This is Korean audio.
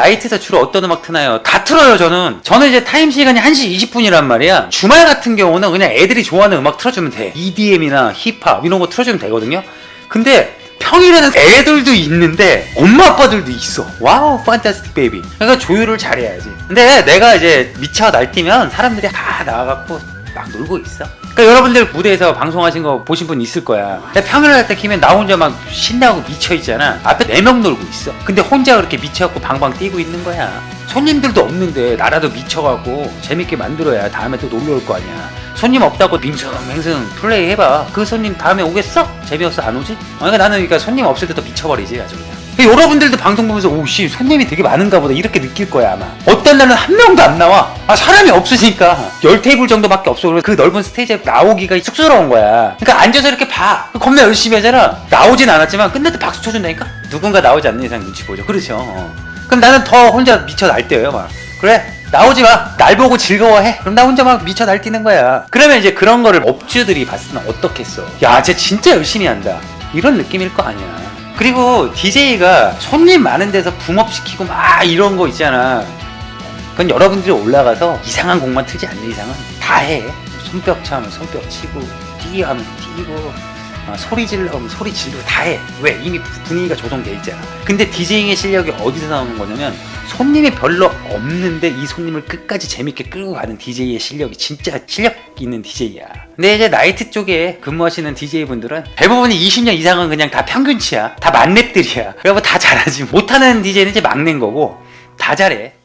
나이트에서 주로 어떤 음악 트나요? 다 틀어요 저는. 저는 이제 타임 시간이 1시 20분이란 말이야. 주말 같은 경우는 그냥 애들이 좋아하는 음악 틀어주면 돼. EDM이나 힙합 이런 거 틀어주면 되거든요. 근데 평일에는 애들도 있는데 엄마 아빠들도 있어. 와우 판타스틱 베이비 그러니까 조율을 잘해야지. 근데 내가 이제 미쳐 날뛰면 사람들이 다 나와갖고 막 놀고 있어? 그러니까 여러분들 무대에서 방송하신 거 보신 분 있을 거야. 평일 날때 키면 나 혼자 막 신나고 미쳐 있잖아. 앞에 네 명 놀고 있어. 근데 혼자 그렇게 미쳐갖고 방방 뛰고 있는 거야. 손님들도 없는데 나라도 미쳐갖고 재밌게 만들어야 다음에 또 놀러 올 거 아니야. 손님 없다고 밍숭맹숭 플레이 해봐. 그 손님 다음에 오겠어? 재미없어? 안 오지? 어, 그러니까 나는 그러니까 손님 없을 때 또 미쳐버리지 아주 그냥 여러분들도 방송 보면서 오씨 손님이 되게 많은가 보다 이렇게 느낄 거야 아마 어떤 날은 한 명도 안 나와 아 사람이 없으니까 열 테이블 정도밖에 없어 그래서 그 넓은 스테이지에 나오기가 쑥스러운 거야 그러니까 앉아서 이렇게 봐 겁나 열심히 하잖아 나오진 않았지만 끝날 때 박수 쳐준다니까 누군가 나오지 않는 이상 눈치 보죠 그렇죠 어. 그럼 나는 더 혼자 미쳐 날뛰어요 막 그래 나오지 마. 날 보고 즐거워해. 그럼 나 혼자 막 미쳐 날뛰는 거야. 그러면 이제 그런 거를 업주들이 땐 어떻겠어? 야, 쟤 진짜 열심히 한다. 이런 느낌일 거 아니야. 그리고 DJ가 손님 많은 데서 붐업시키고 막 이런 거 있잖아. 그건 여러분들이 올라가서 이상한 곡만 틀지 않는 이상은 다 해. 손뼉 차면 손뼉 치고, 뛰 하면 뛰고, 어, 소리 질러 하면 소리 지르고 다 해. 왜? 이미 분위기가 조성돼 있잖아. 근데 디제잉의 실력이 어디서 나오는 거냐면 손님이 별로 없는데 이 손님을 끝까지 재밌게 끌고 가는 DJ의 실력이 진짜 실력 있는 DJ야. 근데 이제 나이트 쪽에 근무하시는 DJ 분들은 대부분이 20년 이상은 그냥 다 평균치야. 다 만렙들이야. 그리고 다 잘하지. 못하는 DJ는 이제 막낸 거고 다 잘해.